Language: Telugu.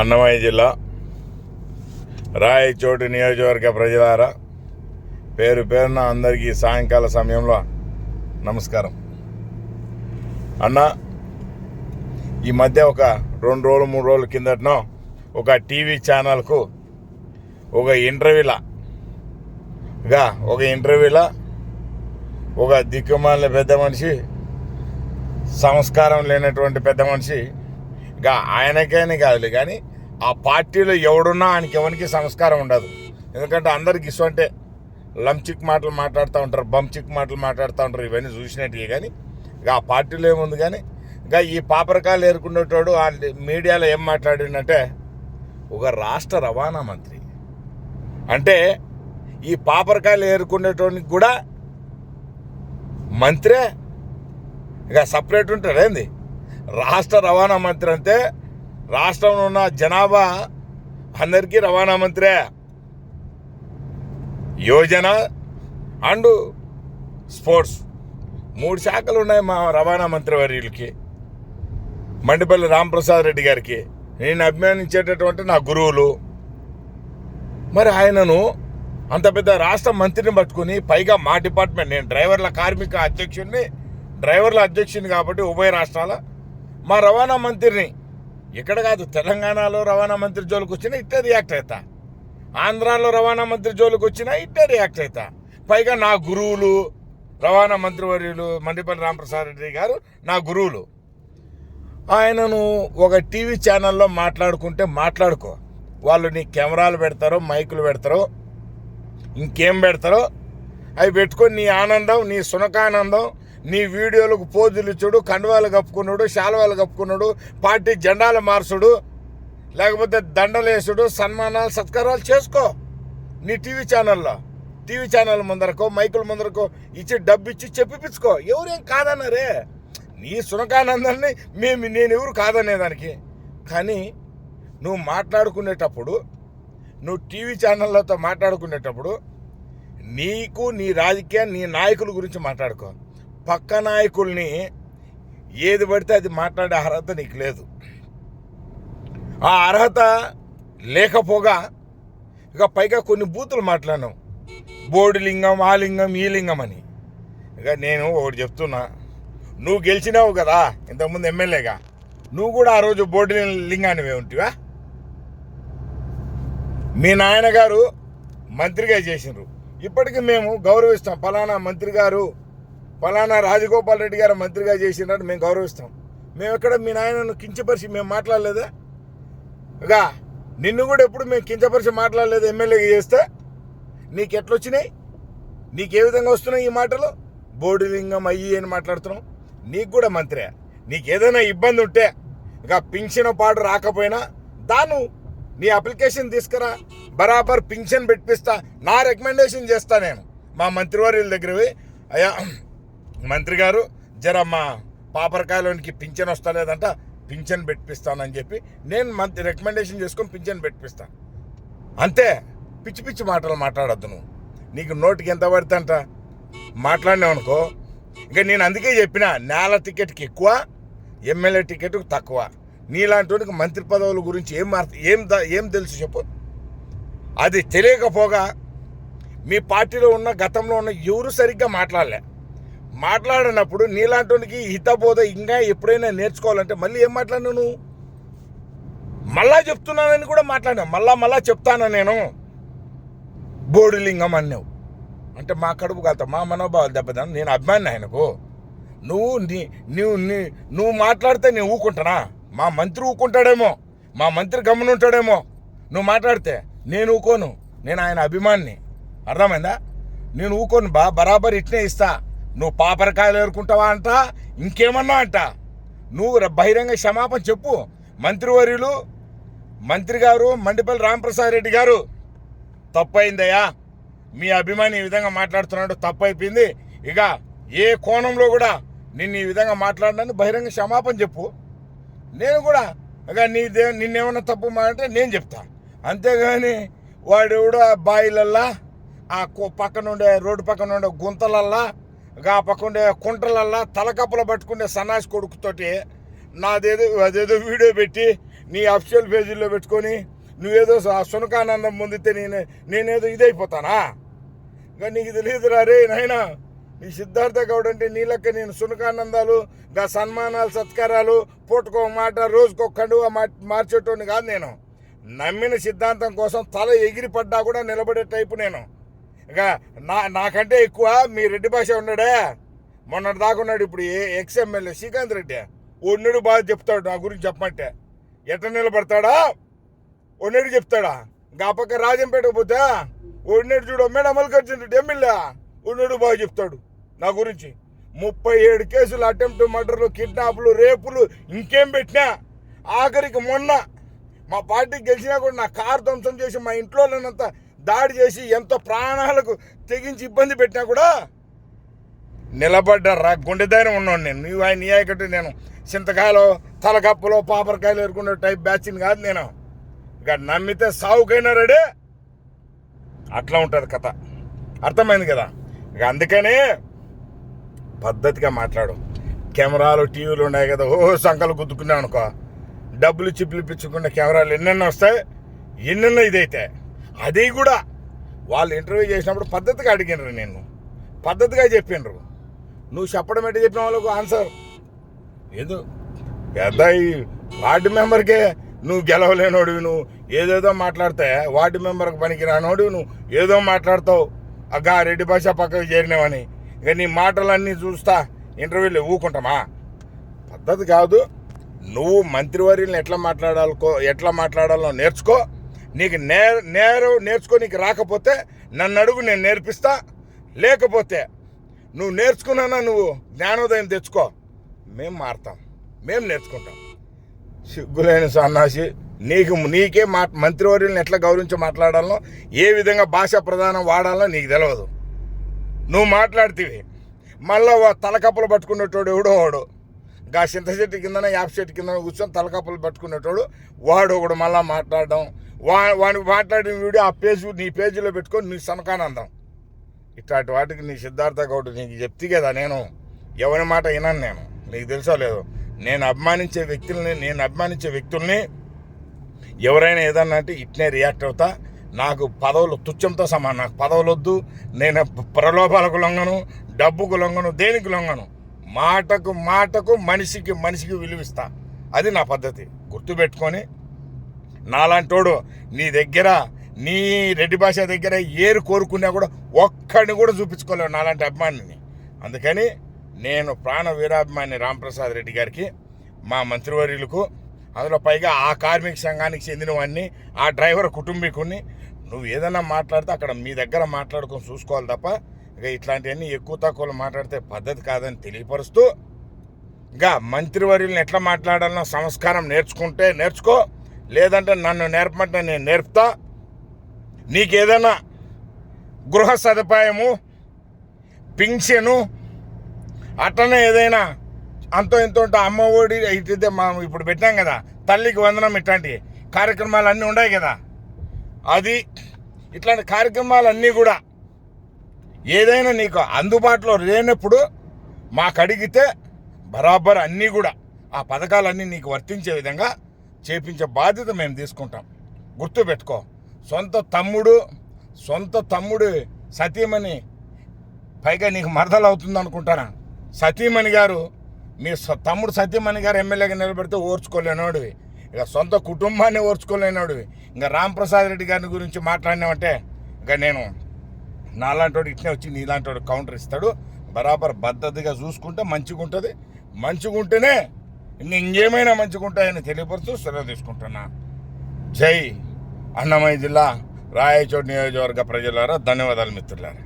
అన్నమయ్య జిల్లా రాయచోటి నియోజకవర్గ ప్రజలారా పేరు పేరున అందరికీ సాయంకాల సమయంలో నమస్కారం. అన్న ఈ మధ్య ఒక రెండు రోజులు మూడు రోజుల కిందటనో ఒక టీవీ ఛానల్కు ఒక ఇంటర్వ్యూలాగా ఒక ఇంటర్వ్యూలా ఒక దిక్కుమాలిన పెద్ద మనిషి సంస్కారం లేనటువంటి పెద్ద మనిషి గా ఆయనకైనా కాదులే కానీ ఆ పార్టీలో ఎవడున్నా ఆయనకి ఎవరికి సంస్కారం ఉండదు. ఎందుకంటే అందరికి ఇష్టంటే లంచిక్ మాటలు మాట్లాడుతూ ఉంటారు బంచిక్ మాటలు మాట్లాడుతూ ఉంటారు ఇవన్నీ చూసినట్టుగా కానీ ఇక ఆ పార్టీలో ఏముంది కానీ ఇంకా ఈ పాపరకాయలు ఏరుకునేటోడు ఆ మీడియాలో ఏం మాట్లాడిందంటే ఒక రాష్ట్ర రవాణా మంత్రి. అంటే ఈ పాపరకాయలు ఏరుకునేటోడికి కూడా మంత్రే. ఇక సపరేట్ ఉంటారు ఏంది? రాష్ట్ర రవాణా మంత్రి అంటే రాష్ట్రంలో ఉన్న జనాభా అందరికీ రవాణా మంత్రే. యోజన అండ్ స్పోర్ట్స్. మూడు శాఖలు ఉన్నాయి మా రవాణా మంత్రి వర్యులకి మండిపల్లి రాంప్రసాద్ రెడ్డి గారికి. నేను అభిమానించేటటువంటి నా గురువులు. మరి ఆయనను అంత పెద్ద రాష్ట్ర మంత్రిని పట్టుకుని పైగా మా డిపార్ట్మెంట్ నేను డ్రైవర్ల కార్మిక అధ్యక్షుడిని డ్రైవర్ల అధ్యక్షుడిని కాబట్టి ఉభయ రాష్ట్రాల మా రవాణా మంత్రిని. ఇక్కడ కాదు తెలంగాణలో రవాణా మంత్రి జోలికి వచ్చినా ఇట్టే రియాక్ట్ అవుతా ఆంధ్రాలో రవాణా మంత్రి జోలికి వచ్చినా ఇట్టే రియాక్ట్ అవుతా పైగా నా గురువులు రవాణా మంత్రివర్యులు మండిపల్లి రామప్రసాద్ రెడ్డి గారు నా గురువులు. ఆయనను ఒక టీవీ ఛానల్లో మాట్లాడుకుంటే మాట్లాడుకో. వాళ్ళు నీ కెమెరాలు పెడతారో మైకులు పెడతారో ఇంకేం పెడతారో అవి పెట్టుకొని నీ ఆనందం నీ సునకానందం నీ వీడియోలకు పోజులు ఇచ్చుడు కండువాలు కప్పుకున్నాడు శాలువాలు కప్పుకున్నాడు పార్టీ జెండాలు మార్చుడు లేకపోతే దండలేసుడు సన్మానాలు సత్కారాలు చేసుకో. నీ టీవీ ఛానల్లో టీవీ ఛానల్ ముందరకో మైకుల ముందరకో ఇచ్చి డబ్బు ఇచ్చి చెప్పిపించుకో. ఎవరేం కాదన్నారే? నీ సునకానందాన్ని మేము నేను ఎవరు కాదనేదానికి. కానీ నువ్వు మాట్లాడుకునేటప్పుడు నువ్వు టీవీ ఛానళ్ళతో మాట్లాడుకునేటప్పుడు నీకు నీ రాజకీయ నీ నాయకుల గురించి మాట్లాడుకో. పక్క నాయకుల్ని ఏది పడితే అది మాట్లాడే అర్హత నీకు లేదు. ఆ అర్హత లేకపోగా ఇక పైగా కొన్ని బూతులు మాట్లాడినావు బోర్డు లింగం ఆ లింగం ఈ లింగం అని. ఇక నేను ఒకటి చెప్తున్నా నువ్వు గెలిచినావు కదా ఇంతకుముందు ఎమ్మెల్యేగా. నువ్వు కూడా ఆ రోజు బోర్డు లింగానివే ఉంటివా? మీ నాయనగారు మంత్రిగా చేసినారు ఇప్పటికీ మేము గౌరవిస్తాం. ఫలానా మంత్రి గారు ఫలానా రాజగోపాల్ రెడ్డి గారు మంత్రిగా చేసినట్టు మేము గౌరవిస్తాం. మేము ఎక్కడ మీ నాయనను కించపరిచి మేము మాట్లాడలేదా? ఇక నిన్ను కూడా ఎప్పుడు మేము కించపరిచి మాట్లాడలేదు ఎమ్మెల్యేగా చేస్తే? నీకు ఎట్లొచ్చినాయి నీకు ఏ విధంగా వస్తున్నాయి ఈ మాటలు? బోడి లింగం అయ్యి అని మాట్లాడుతున్నావు నీకు కూడా మంత్రే. నీకు ఏదైనా ఇబ్బంది ఉంటే ఇక పింఛన్ పాడు రాకపోయినా దాను నీ అప్లికేషన్ తీసుకురా. బరాబర్ పింఛన్ పెట్టిస్తా. నా రికమెండేషన్ చేస్తా నేను. మా మంత్రివర్యుల దగ్గరవి అయ్యా మంత్రి గారు జర మా పాపరకాయలోనికి పింఛన్ వస్తలేదంట పింఛన్ పెట్టిస్తానని చెప్పి నేను మంత్రి రికమెండేషన్ చేసుకొని పింఛన్ పెట్టిస్తాను అంతే పిచ్చి పిచ్చి మాటలు మాట్లాడద్దు నువ్వు. నీకు నోటికి ఎంత పడుతుంట మాట్లాడినావనుకో ఇంకా నేను అందుకే చెప్పిన నేల టికెట్కి ఎక్కువ ఎమ్మెల్యే టికెట్ తక్కువ. నీలాంటి మంత్రి పదవుల గురించి ఏం మార్త ఏం ద- ఏం తెలుసు చెప్పు. అది తెలియకపోగా మీ పార్టీలో ఉన్న గతంలో ఉన్న ఎవరు సరిగ్గా మాట్లాడలే. మాట్లాడినప్పుడు నీలాంటికి హితబోధ ఇంకా ఎప్పుడైనా నేర్చుకోవాలంటే మళ్ళీ ఏం మాట్లాడినా నువ్వు? మళ్ళా చెప్తున్నానని కూడా మాట్లాడినా మళ్ళా మళ్ళా చెప్తాను నేను? బోడిలింగం అన్నావు. అంటే మా కడుపు కాదు మా మనోభావాలు దెబ్బతాను నేను అభిమాని ఆయనకు. నువ్వు నీ నువ్వు నీ నువ్వు మాట్లాడితే నేను ఊకుంటానా మా మంత్రి ఊకుంటాడేమో మా మంత్రి గమనుంటాడేమో నువ్వు మాట్లాడితే నేను ఊకోను నేను ఆయన అభిమాన్ని. అర్థమైందా? నేను ఊకోను బా బరాబర్ ఇట్నే ఇస్తా. నువ్వు పాపరకాయలు ఏరుకుంటావా అంట? ఇంకేమన్నా అంట? నువ్వు బహిరంగ క్షమాపణ చెప్పు. మంత్రివర్యులు మంత్రి గారు మండిపల్లి రామప్రసాద్ రెడ్డి గారు తప్పైందయ్యా. మీ అభిమాని ఈ విధంగా మాట్లాడుతున్నాడు తప్పు అయిపోయింది ఇక ఏ కోణంలో కూడా నిన్ను ఈ విధంగా మాట్లాడినాను బహిరంగ క్షమాపణ చెప్పు. నేను కూడా ఇక నీదే నిన్నేమన్నా తప్పు అంటే నేను చెప్తా. అంతేగాని వాడు కూడా బాయిలల్లా ఆ కు- పక్కన ఉండే రోడ్డు పక్కన ఉండే గుంతలల్లా గా ఆ కుంటలల్లా తలకప్పలు పట్టుకునే సన్నాసి కొడుకుతోటి నాదేదో అదేదో వీడియో పెట్టి నీ అఫిషియల్ పేజీల్లో పెట్టుకొని నువ్వేదో సునకానందం పొందితే నేను నేనేదో ఇదైపోతానా? ఇంకా నీకు తెలియదురా రే నాయనా నీ సిద్ధార్థ గౌడ్ అంటే నీ లెక్క నేను సునకానందాలు గా సన్మానాలు సత్కారాలు పూటకో మాట రోజుకో కండువా మా- మార్చేటోని కాదు నేను. నమ్మిన సిద్ధాంతం కోసం తల ఎగిరిపడ్డా కూడా నిలబడే టైపు నేను. ఇక నా నాకంటే ఎక్కువ మీ రెడ్డి భాష ఉన్నాడే. మొన్నటి దాకా ఉన్నాడు ఇప్పుడు ఏ ఎక్స్ ఎమ్మెల్యే శ్రీకాంత్ రెడ్డి. ఉన్నడు బాగా చెప్తాడు నా గురించి చెప్పమంటే. ఎట్ట నిలబడతాడా? ఉన్నడు చెప్తాడా? ఇంకా పక్క రాజంపేట పోతే ఉన్నడు చూడు మేడం అమల్కర్జున్ రెడ్డి ఎమ్మెల్యే. ఉన్నడు బాగా చెప్తాడు నా గురించి. ముప్పై ఏడు కేసులు అటెంప్ట్ మర్డర్లు కిడ్నాప్లు రేపులు ఇంకేం పెట్టినా. ఆఖరికి మొన్న మా పార్టీ గెలిచినా కూడా నా కారు ధ్వంసం చేసి మా ఇంట్లో నేనంతా దాడి చేసి ఎంతో ప్రాణాలకు తెగించి ఇబ్బంది పెట్టినా కూడా నిలబడ్డ రా గుండె ఉన్నాను నేను. నువ్వు ఆయన నీయకట్టు నేను. చింతకాయలు తలకప్పులో పాపరకాయలు ఎరుకునే టైప్ బ్యాచ్ని కాదు నేను. ఇక నమ్మితే సావుకైనా రెడీ. అట్లా ఉంటుంది కథ. అర్థమైంది కదా? ఇక అందుకనే పద్ధతిగా మాట్లాడు. కెమెరాలు టీవీలు ఉన్నాయి కదా. ఓ సంకలు గుద్దుకున్నావు అనుకో. డబ్బులు చిప్పులు పిచ్చుకున్న కెమెరాలు ఎన్నెన్నో వస్తాయి. ఎన్నెన్నో ఇదైతే. అది కూడా వాళ్ళు ఇంటర్వ్యూ చేసినప్పుడు పద్ధతిగా అడిగినరు నేను పద్ధతిగా చెప్పిండ్రు. నువ్వు చెప్పడం ఎట్ట చెప్పిన వాళ్ళకు ఆన్సర్? ఏదో పెద్ద ఈ వార్డు మెంబర్కే నువ్వు గెలవలేనోడివి నువ్వు. ఏదేదో మాట్లాడితే వార్డు మెంబర్కి పనికి రానోడివి నువ్వు. ఏదో మాట్లాడతావు. అగ్గా రెడ్డి భాష పక్కకు చేరినావని. ఇక నీ మాటలన్నీ చూస్తా ఇంటర్వ్యూలో ఊకుంటామా? పద్ధతి కాదు. నువ్వు మంత్రివర్యులను ఎట్లా మాట్లాడాలకో ఎట్లా మాట్లాడాలో నేర్చుకో. నీకు నే నేరు నేర్చుకో నీకు రాకపోతే నన్ను అడుగు నేను నేర్పిస్తా. లేకపోతే నువ్వు నేర్చుకున్నానా నువ్వు? జ్ఞానోదయం తెచ్చుకో. మేము మారుతాం. మేము నేర్చుకుంటాం. సిగ్గులేని సన్నాసి నీకు నీకే మా మంత్రివర్యులను ఎట్లా గౌరవించి మాట్లాడాలో ఏ విధంగా భాషా ప్రధానం వాడాలో నీకు తెలియదు నువ్వు మాట్లాడితివి. మళ్ళా వా- తలకప్పలు పట్టుకునేటోడు ఎవడో వాడు. గా చింత చెట్టు కిందన యాప చెట్టు కిందన కూర్చొని తలకప్పలు పట్టుకునేటోడు వాడు ఒకడు మళ్ళీ మాట్లాడడం. వా వాడిని మాట్లాడిన వీడియో ఆ పేజ్ నీ పేజీలో పెట్టుకొని నీ సనకానందం. ఇట్లాంటి వాటికి నీ సిద్ధార్థ గౌడ్ నీకు చెప్తే కదా నేను. ఎవరి మాట వినను నేను. నీకు తెలుసో లేదు. నేను అభిమానించే వ్యక్తుల్ని నేను అభిమానించే వ్యక్తుల్ని ఎవరైనా ఏదన్నా అంటే ఇట్నే రియాక్ట్ అవుతా. నాకు పదవులు తుచ్చంతో సమానం. నాకు పదవులు వద్దు నేను ప్రలోభాలకు లొంగను డబ్బుకు లొంగను దేనికి లొంగను? మాటకు మాటకు మనిషికి మనిషికి విలువిస్తా. అది నా పద్ధతి. గుర్తుపెట్టుకొని నాలాంటోడు నీ దగ్గర నీ రెడ్డి భాష దగ్గర ఏరు కోరుకున్నా కూడా ఒక్కడిని కూడా చూపించుకోలేవు నాలాంటి అభిమానిని. అందుకని నేను ప్రాణ వీరాభిమాని రాంప్రసాద్ రెడ్డి గారికి మా మంత్రివర్యులకు అందులో పైగా ఆ కార్మిక సంఘానికి చెందినవన్నీ ఆ డ్రైవర్ కుటుంబీకుని నువ్వు ఏదైనా మాట్లాడితే అక్కడ మీ దగ్గర మాట్లాడుకొని చూసుకోవాలి తప్ప ఇక ఇట్లాంటివన్నీ ఎక్కువ తక్కువలు మాట్లాడితే పద్ధతి కాదని తెలియపరుస్తూ ఇంకా మంత్రివర్యులను ఎట్లా మాట్లాడాలనో సంస్కారం నేర్చుకుంటే నేర్చుకో లేదంటే నన్ను నేర్పమంటే నేను నేర్పుతా. నీకేదైనా గృహ సదుపాయము పింఛను అట్లనే ఏదైనా అంతో ఎంతో ఉంటే అమ్మ ఒడి ఇట్టే మా ఇప్పుడు పెట్టాం కదా తల్లికి వందనం ఇట్లాంటి కార్యక్రమాలు అన్నీ ఉన్నాయి కదా. అది ఇట్లాంటి కార్యక్రమాలన్నీ కూడా ఏదైనా నీకు అందుబాటులో లేనప్పుడు మాకు అడిగితే బరాబర్ అన్నీ కూడా ఆ పథకాలన్నీ నీకు వర్తించే విధంగా చేపించే బాధ్యత మేము తీసుకుంటాం. గుర్తుపెట్టుకో సొంత తమ్ముడు సొంత తమ్ముడు సతీమణి పైగా నీకు మరదలు అవుతుంది అనుకుంటానా? సతీమణి గారు మీ తమ్ముడు సతీమణి గారు ఎమ్మెల్యేగా నిలబెడితే ఓర్చుకోలేనోడివి. ఇక సొంత కుటుంబాన్ని ఓర్చుకోలేనోడివి. ఇంకా రాంప్రసాద్ రెడ్డి గారి గురించి మాట్లాడినామంటే ఇక నేను నాలాంటోడు ఇట్నే వచ్చి నీలాంటోడు కౌంటర్ ఇస్తాడు. బరాబర్ భద్రతగా చూసుకుంటే మంచిగా ఉంటుంది మంచిగా ఉంటేనే ఇంకేమైనా మంచిగా ఉంటాయని తెలియపరుస్తూ సెలవు తీసుకుంటున్నా. జై అన్నమయ్య జిల్లా రాయచోటి నియోజకవర్గ ప్రజలారా ధన్యవాదాలు మిత్రులారా.